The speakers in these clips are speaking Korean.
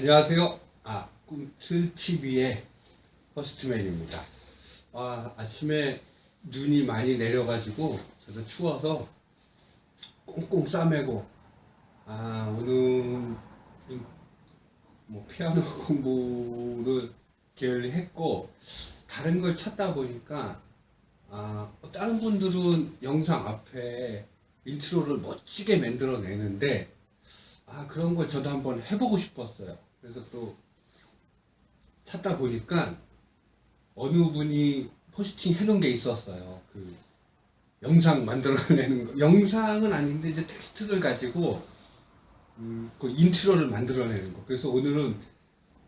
안녕하세요. 아, 꿈틀 TV의 허스트맨입니다. 아, 아침에 눈이 많이 내려가지고 저도 추워서 꽁꽁 싸매고 아, 오늘 뭐 피아노 공부를 게을리 했고 다른 걸 찾다 보니까 아, 다른 분들은 영상 앞에 인트로를 멋지게 만들어내는데 아 그런 걸 저도 한번 해보고 싶었어요. 그래서 또 찾다 보니까 어느 분이 포스팅 해놓은 게 있었어요. 그 영상 만들어내는 거. 영상은 아닌데 이제 텍스트를 가지고 음, 그 인트로를 만들어내는 거. 그래서 오늘은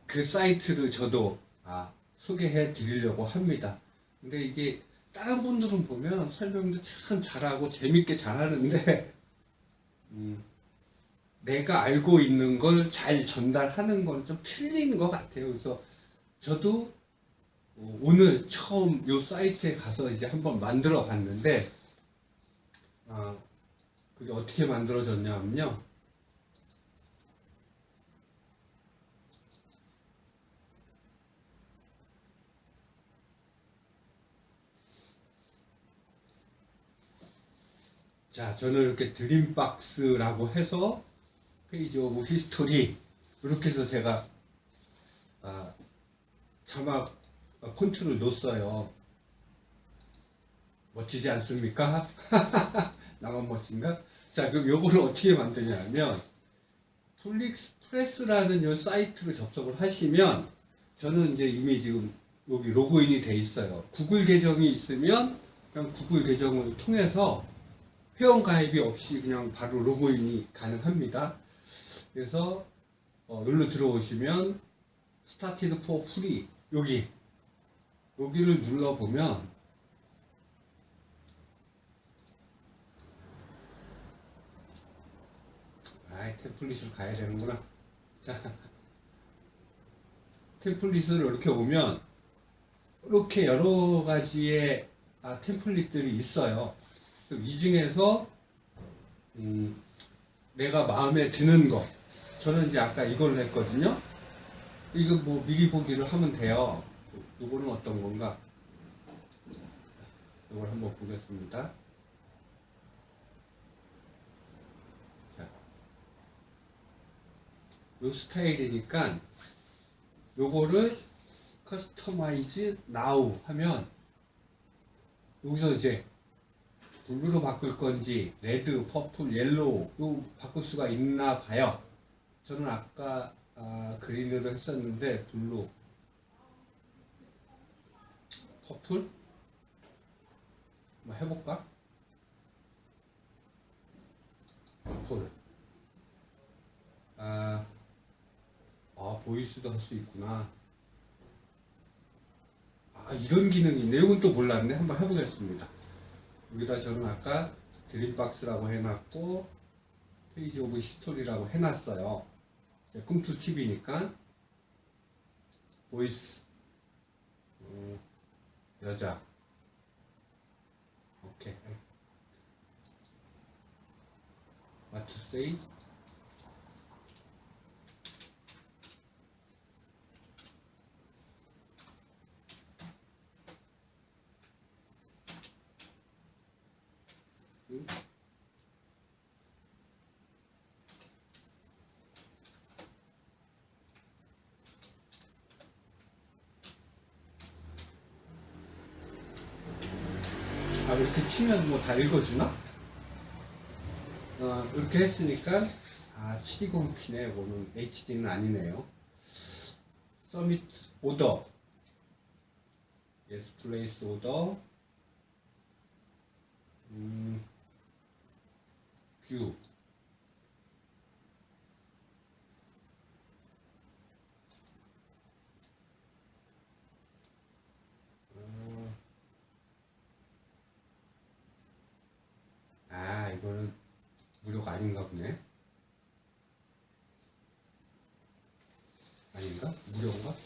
그 사이트를 저도 아, 소개해 드리려고 합니다. 근데 이게 다른 분들은 보면 설명도 참 잘하고 재밌게 잘하는데 음, 내가 알고 있는 걸 잘 전달하는 건 좀 틀린 것 같아요. 그래서 저도 어, 오늘 처음 요 사이트에 가서 이제 한번 만들어 봤는데, 아, 그게 어떻게 만들어졌냐면요. 자, 저는 이렇게 드림박스라고 해서 페이지 오브 히스토리 이렇게 해서 제가 아, 자막 어, 폰트를 놓았어요. 멋지지 않습니까? 나만 멋진가? 자, 그럼 요거를 어떻게 만드냐면 톨릭스프레스라는 요 사이트를 접속을 하시면 저는 이제 이미 지금 여기 로그인이 돼 있어요. 구글 계정이 있으면 그냥 구글 계정을 통해서 회원 가입이 없이 그냥 바로 로그인이 가능합니다. 그래서 어, 눌러 들어오시면 스타티드 포 프리 여기 여기를 눌러 보면 아이 템플릿을 가야 되는구나. 자 템플릿을 이렇게 오면 이렇게 여러 가지의 아, 템플릿들이 있어요. 이 중에서 음, 내가 마음에 드는 거 저는 이제 아까 이걸 했거든요. 이거 뭐 미리 보기를 하면 돼요. 이거는 어떤 건가? 이걸 한번 보겠습니다. 자, 요 스타일이니까 요거를 커스터마이즈 나우 하면 여기서 이제 블루로 바꿀 건지 레드, 퍼플, 옐로우 요 바꿀 수가 있나 봐요. 저는 아까 아, 그린으로 했었는데 블루, 퍼플 뭐 해볼까? 퍼플 아, 아 보이스도 할 수 있구나. 아 이런 기능이. 이건 또 몰랐네. 한번 해보겠습니다. 여기다 저는 아까 드림박스라고 해놨고 페이지 오브 히스토리라고 해놨어요. 꿈투 TV니까 보이스 어, 여자. 오케이. What to say? 음? 아 이렇게 치면 뭐 다 읽어주나? 어, 이렇게 했으니까 아 720p네. 오늘 HD는 아니네요. 서밋 오더 예스 플레이스 오더 음, 뷰 아, 이거는 무료가 아닌가 보네. 아닌가? 무료인가?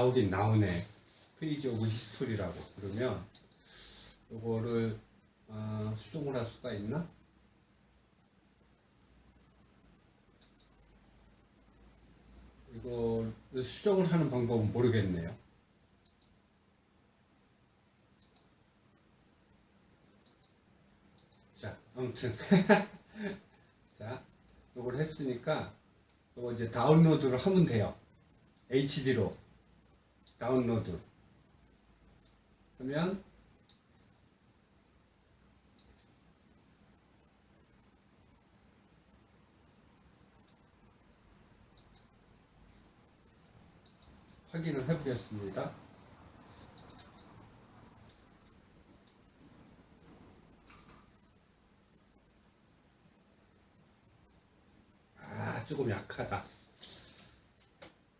나오긴 나오네. 페이지 오브 히스토리라고. 그러면 요거를 어, 수정을 할 수가 있나? 이거 수정을 하는 방법은 모르겠네요. 자, 아무튼 자, 이걸 했으니까 이거 이제 다운로드를 하면 돼요. HD로 다운로드 하면 확인을 해보겠습니다. 아, 조금 약하다.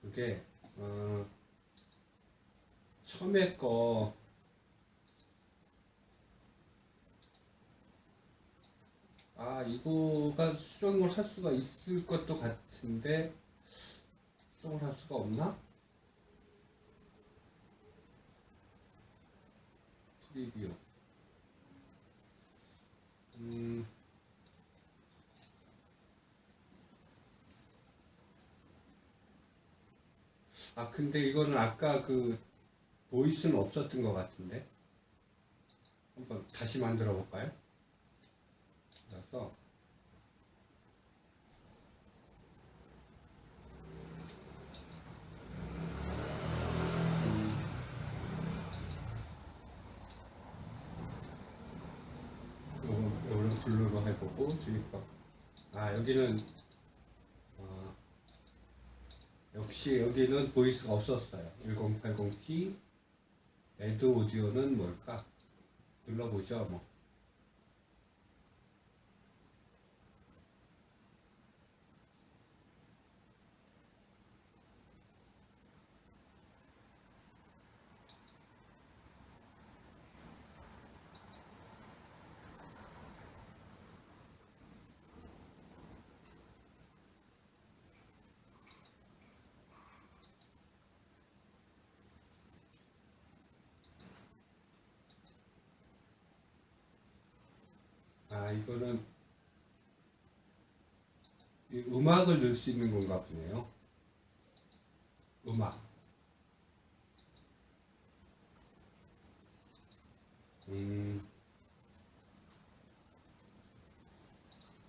이게 어, 처음에 거. 아, 이거가 수정을 할 수가 있을 것도 같은데 수정을 할 수가 없나? 프리뷰. 음, 아 근데 이거는 아까 그 보이스는 없었던 것 같은데 한번 다시 만들어 볼까요? 그래서 요거는 블루로 해보고 주입법 아 여기는 어, 역시 여기는 보이스가 없었어요 1080p 애드 오디오는 뭘까? 눌러보죠 뭐 아 이거는 이 음악을 넣을 수 있는 건가 보네요. 음악. 음.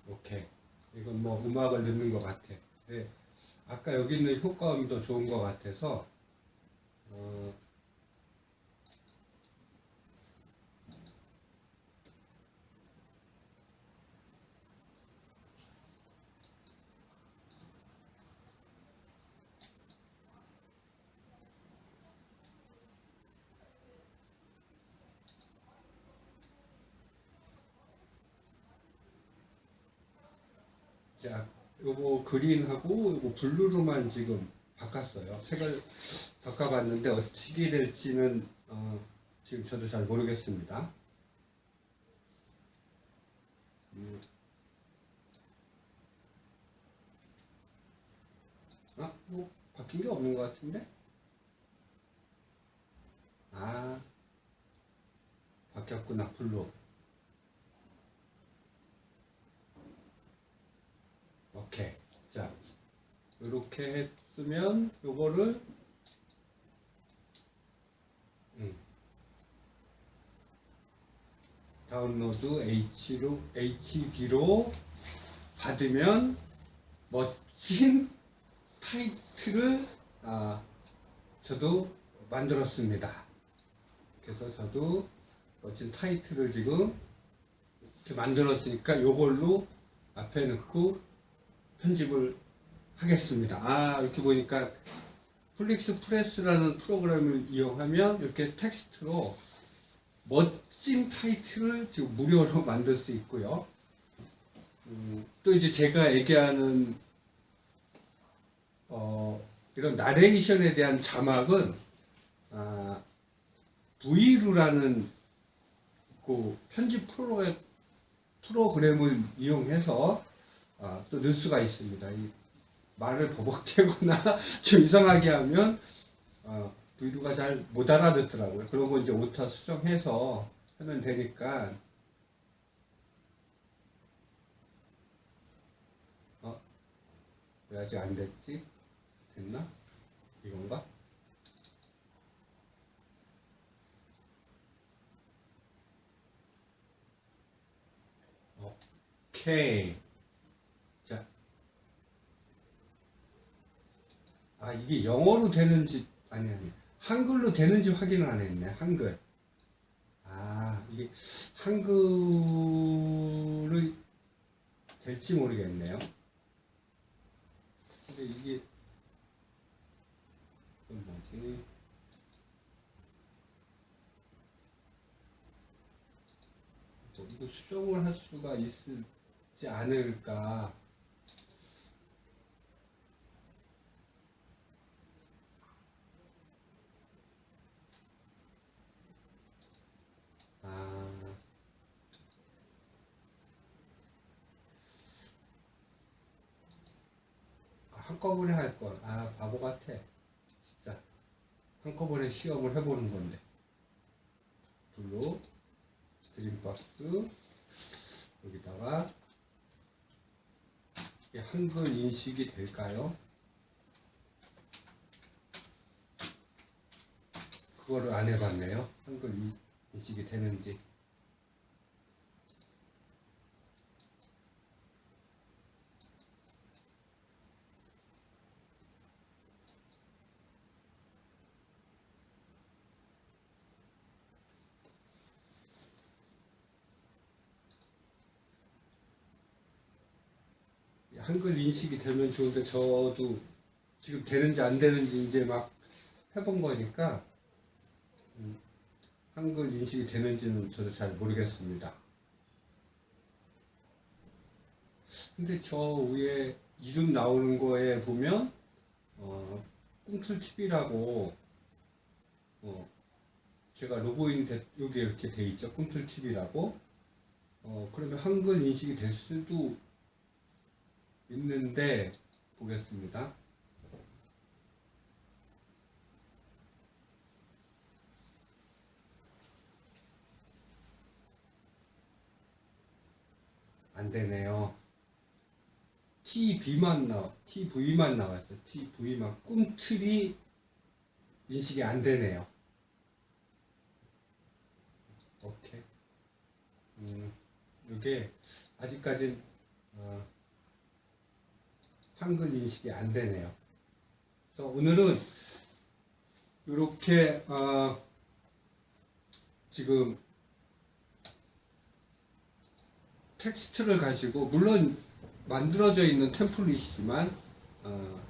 오케이. 이건 뭐 음악을 넣는 것 같아. 네. 아까 여기 있는 효과음도 좋은 것 같아서 어, 자, 요거 그린하고 요거 블루로만 지금 바꿨어요. 색을 바꿔봤는데 어떻게 될지는 어, 지금 저도 잘 모르겠습니다. 음. 아, 뭐 바뀐 게 없는 것 같은데? 아, 바뀌었구나 블루. 오케이. 자, 이렇게 했으면 요거를 음, 다운로드 H로 HD로 받으면 멋진 타이틀을 아, 저도 만들었습니다. 그래서 저도 멋진 타이틀을 지금 이렇게 만들었으니까 요걸로 앞에 넣고 편집을 하겠습니다. 아, 이렇게 보니까 플릭스 프레스라는 프로그램을 이용하면 이렇게 텍스트로 멋진 타이틀을 지금 무료로 만들 수 있고요. 음, 또 이제 제가 얘기하는 어, 이런 나레이션에 대한 자막은 아, 브이루라는 그 편집 프로그램, 프로그램을 이용해서 아, 또 수가 있습니다. 이 말을 버벅대거나 좀 이상하게 하면 어, 브이로그가 잘 못 알아듣더라고요. 거 이제 오타 수정해서 하면 되니까 어? 왜 아직 안 됐지? 됐나? 이건가? 오케이. 자. 아, 이게 영어로 되는지, 아니, 아니. 한글로 되는지 확인을 안 했네. 한글. 아, 이게 한글이 될지 모르겠네요. 근데 이게, 뭐지? 뭐 이거 수정을 할 수가 있지 않을까. 아, 한꺼번에 할 걸. 아, 바보 같아. 진짜. 한꺼번에 시험을 해보는 건데. 블루, 드림박스, 여기다가, 한글 인식이 될까요? 그거를 안 해봤네요. 한글 인- 인식이 되는지. 한글 인식이 되면 좋은데 저도 지금 되는지 안 되는지 이제 막 해본 거니까 음, 한글 인식이 되는지는 저도 잘 모르겠습니다. 근데 저 위에 이름 나오는 거에 보면 어, 꿈틀TV라고 어, 제가 로그인 돼, 여기 이렇게 돼 있죠. 꿈틀TV라고 어, 그러면 한글 인식이 될 수도 있는데 보겠습니다. 안 되네요. TV만 나와, TV만 나왔죠. TV만 꿈틀이 인식이 안 되네요. 오케이. 음, 이게 아직까지 어, 한글 인식이 안 되네요. 그래서 오늘은 이렇게 어, 지금 텍스트를 가지고 물론 만들어져 있는 템플릿이지만 어,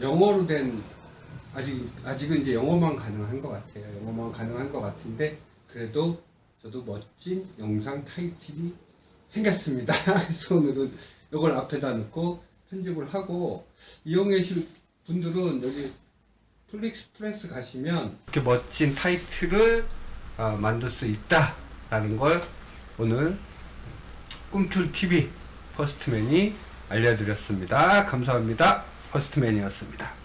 영어로 된 아직 아직은 이제 영어만 가능한 것 같아요. 영어만 가능한 것 같은데 그래도 저도 멋진 영상 타이틀이 생겼습니다. 그래서 오늘은 이걸 앞에다 넣고 편집을 하고 이용하실 분들은 여기 플릭스프레스 가시면 이렇게 멋진 타이틀을 어, 만들 수 있다라는 걸 오늘 꿈틀TV 퍼스트맨이 알려드렸습니다. 감사합니다. 퍼스트맨이었습니다.